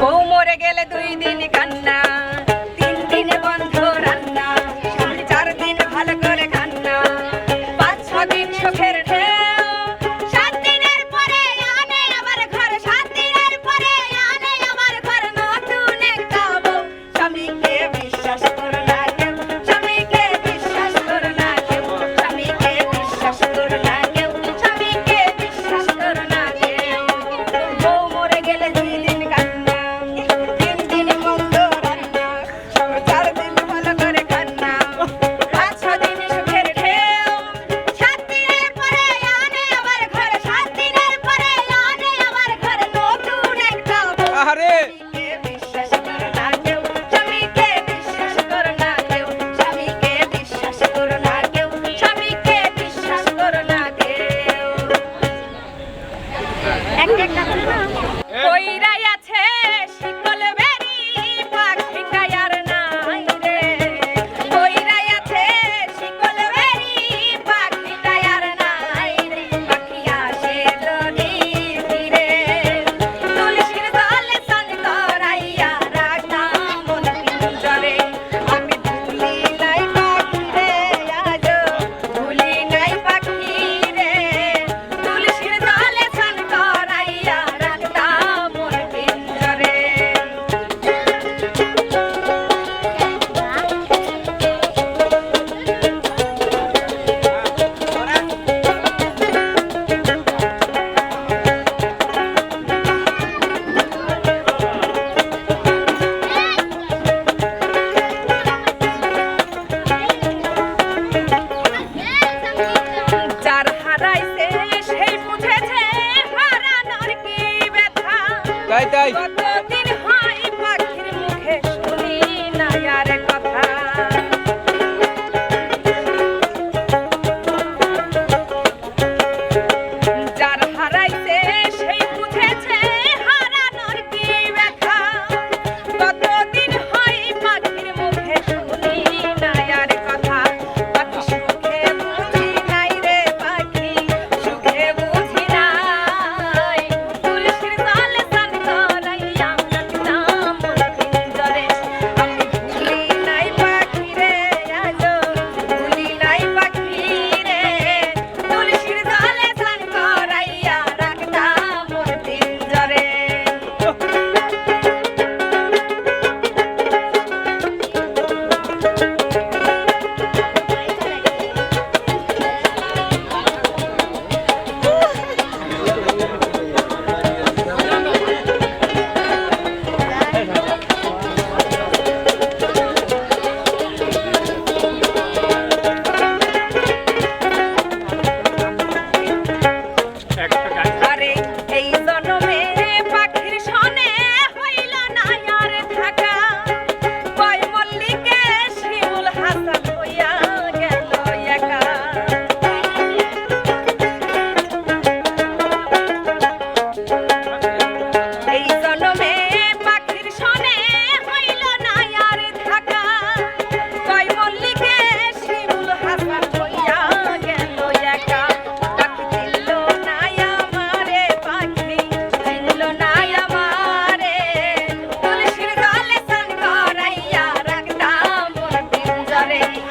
বউ মরে গেলে দুই দিন কান্না, তিন দিন বন্ধ রান্না চার দিন ভালো করে কান্না পাঁচ ছ দিন সুখের হারে তাই তাই Bye.